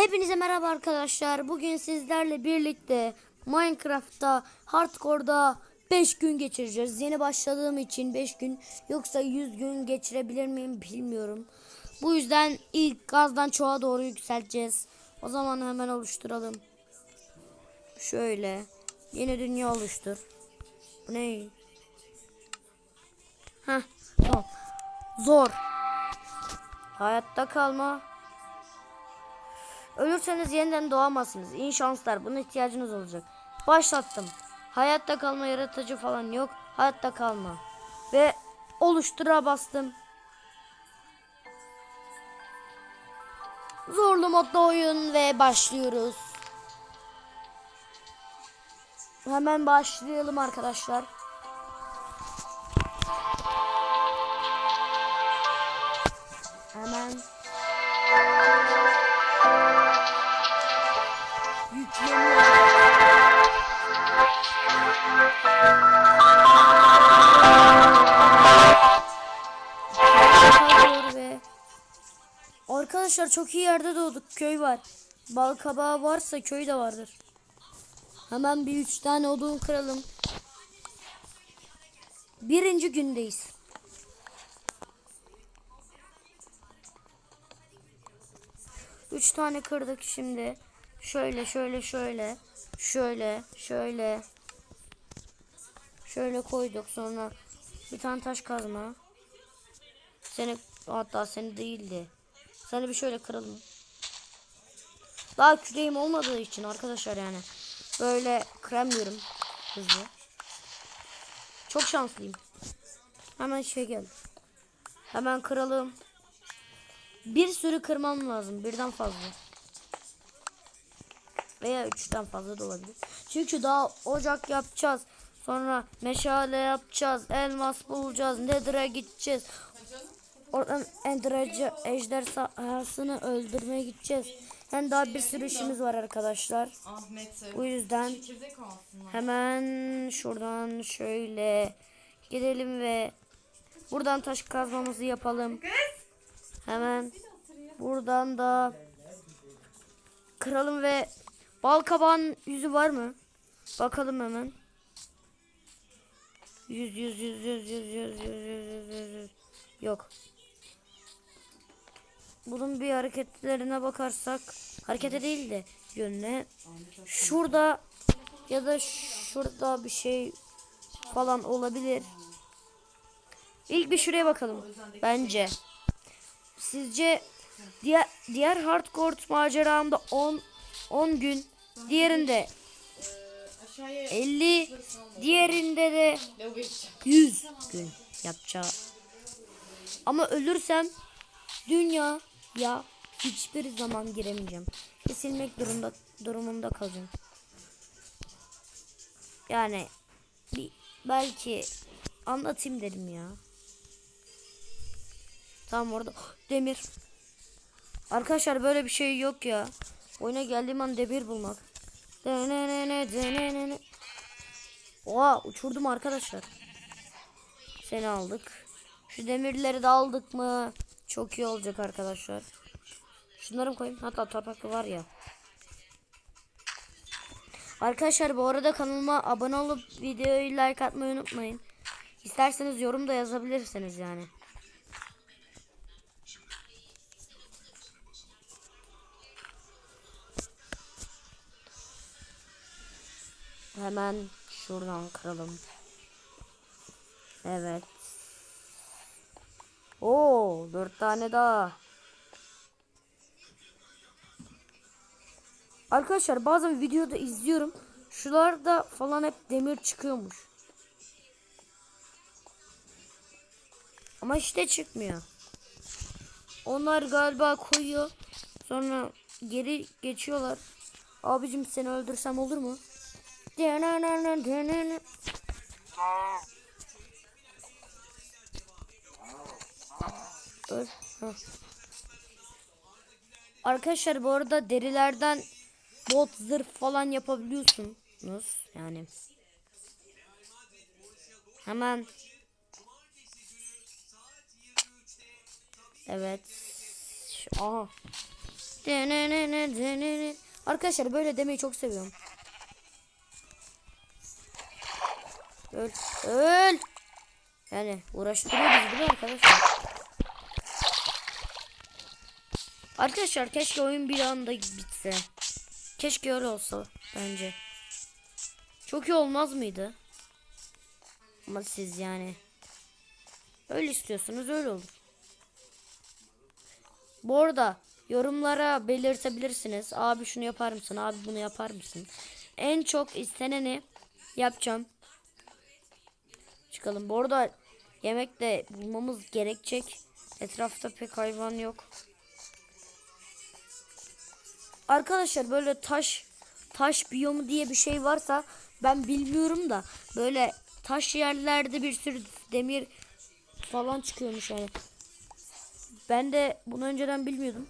Hepinize merhaba arkadaşlar. Bugün sizlerle birlikte Minecraft'ta Hardcore'da 5 gün geçireceğiz. Yeni başladığım için 5 gün yoksa 100 gün geçirebilir miyim bilmiyorum. Bu yüzden ilk gazdan çoğa doğru yükselteceğiz. O zaman hemen oluşturalım. Şöyle yeni dünya oluştur. Bu ne? Heh, tamam. Zor. Hayatta kalma. Ölürseniz yeniden doğamazsınız. İyi şanslar. Buna ihtiyacınız olacak. Başlattım. Hayatta kalma yaratıcı falan yok. Hayatta kalma. Ve oluştura bastım. Zorlu modda oyun ve başlıyoruz. Hemen başlayalım arkadaşlar. Arkadaşlar çok iyi yerde doğduk. Köy var. Bal kabağı varsa köy de vardır. Hemen bir üç tane odun kıralım. Birinci gündeyiz. Üç tane kırdık şimdi. Şöyle şöyle şöyle. Şöyle şöyle. Şöyle koyduk sonra bir tane taş kazma. Seni hatta seni değildi. Seni bir şöyle kıralım. Daha küreğim olmadığı için arkadaşlar yani. Böyle kıramıyorum hızlı. Çok şanslıyım. Hemen şey gel. Hemen kıralım. Bir sürü kırmam lazım. Birden fazla. Veya üçten fazla da olabilir. Çünkü daha ocak yapacağız. Sonra meşale yapacağız. Elmas bulacağız. Nether'a gideceğiz. Oradan Ender ejder sahasını öldürmeye gideceğiz. Hem daha bir sürü işimiz var arkadaşlar. Bu yüzden hemen şuradan şöyle gidelim ve buradan taş kazmamızı yapalım. Hemen buradan da kıralım ve bal kabağın yüzü var mı? Bakalım hemen. Yüz yüz yüz yüz yüz yüz yüz yüz yüz yüz. Yok. Bunun bir hareketlerine bakarsak harekete değil de yönüne şurada ya da şurada bir şey falan olabilir. İlk bir şuraya bakalım. Bence. Sizce diğer diğer hardcore maceramda 10 10 gün, diğerinde Aşağıya 50, diğerinde de lavabo geçeceğim. 100 gün yapacağı. Ama ölürsem dünya ya hiçbir zaman giremeyeceğim. Kesilmek durumda durumunda kalacağım. Yani bir, belki anlatayım dedim ya. Tamam orada demir. Arkadaşlar böyle bir şey yok ya. Oyuna geldiğim an demir bulmak. Oha uçurdum arkadaşlar. Seni aldık. Şu demirleri de aldık mı? Çok iyi olacak arkadaşlar. Şunları koyayım? Hatta topraklı var ya. Arkadaşlar bu arada kanalıma abone olup videoyu like atmayı unutmayın. İsterseniz yorum da yazabilirsiniz yani. Hemen şuradan kıralım. Evet. Oo, dört tane daha. Arkadaşlar bazen videoda izliyorum. Şularda falan hep demir çıkıyormuş. Ama işte çıkmıyor. Onlar galiba koyuyor. Sonra geri geçiyorlar. Abicim seni öldürsem olur mu? Öl. Arkadaşlar bu arada derilerden bot zırh falan yapabiliyorsunuz. Yani hemen Evet. Aha. Arkadaşlar böyle demeyi çok seviyorum. Öl. Öl. Yani uğraştırıyor bizi değil mi arkadaşlar? Arkadaşlar keşke oyun bir anda bitse. Keşke öyle olsa bence. Çok iyi olmaz mıydı? Ama siz yani öyle istiyorsunuz öyle olur. Bu arada yorumlara belirtebilirsiniz. Abi şunu yapar mısın? Abi bunu yapar mısın? En çok isteneni yapacağım. Çıkalım. Bu arada yemek de bulmamız gerekecek. Etrafta pek hayvan yok. Arkadaşlar böyle taş taş biyomu diye bir şey varsa ben bilmiyorum da böyle taş yerlerde bir sürü demir falan çıkıyormuş yani. Ben de bunu önceden bilmiyordum.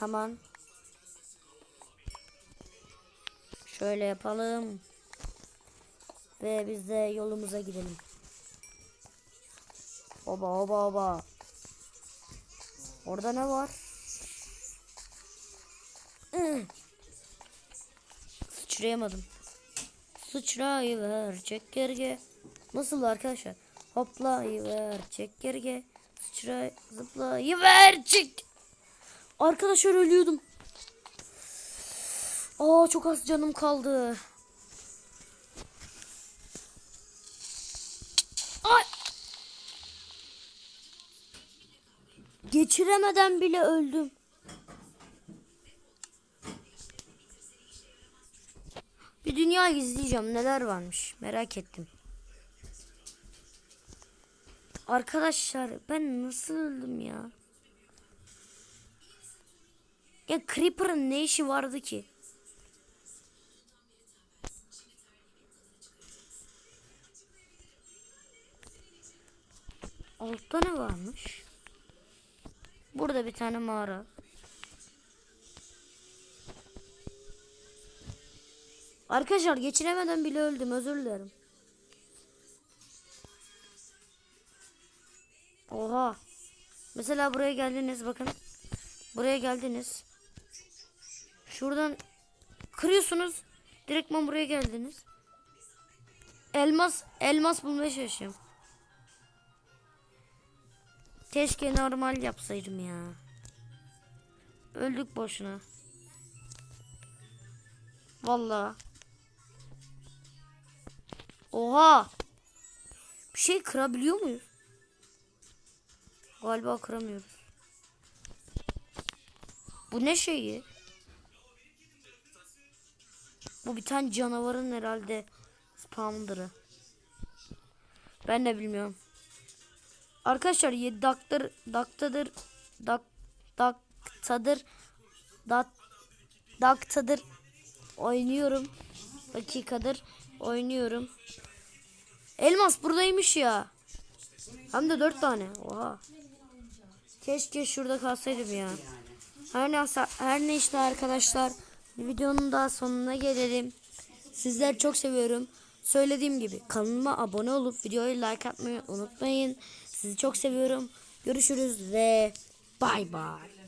Hemen şöyle yapalım. Ve biz de yolumuza gidelim. Oba oba oba. Orada ne var? Sıçrayamadım. Sıçrayıver çek gerge. Nasıl arkadaşlar? Hoplayıver çek gerge. Sıçray zıplayıver çek. Arkadaşlar ölüyordum. Aa çok az canım kaldı. Ay. Geçiremeden bile öldüm. Bir dünya izleyeceğim neler varmış merak ettim. Arkadaşlar ben nasıl öldüm ya? Ya Creeper'ın ne işi vardı ki? Altta ne varmış? Burada bir tane mağara. Arkadaşlar geçiremeden bile öldüm özür dilerim. Oha. Mesela buraya geldiniz bakın. Buraya geldiniz. Şuradan kırıyorsunuz. Direktman buraya geldiniz. Elmas elmas bulmaya çalışıyorum. Keşke normal yapsaydım ya. Öldük boşuna. Vallahi. Oha. Bir şey kırabiliyor muyuz? Galiba kıramıyoruz. Bu ne şeyi? Bu bir tane canavarın herhalde spawn'dırı. Ben de bilmiyorum. Arkadaşlar 7 daktır daktadır dak daktadır dak daktadır oynuyorum. Dakikadır oynuyorum. Elmas buradaymış ya. Hem de 4 tane. Oha. Keşke şurada kalsaydım ya. Her neyse, her ne işte arkadaşlar. Videonun daha sonuna gelelim. Sizler çok seviyorum. Söylediğim gibi kanalıma abone olup videoyu like atmayı unutmayın. Sizi çok seviyorum. Görüşürüz ve bay bay.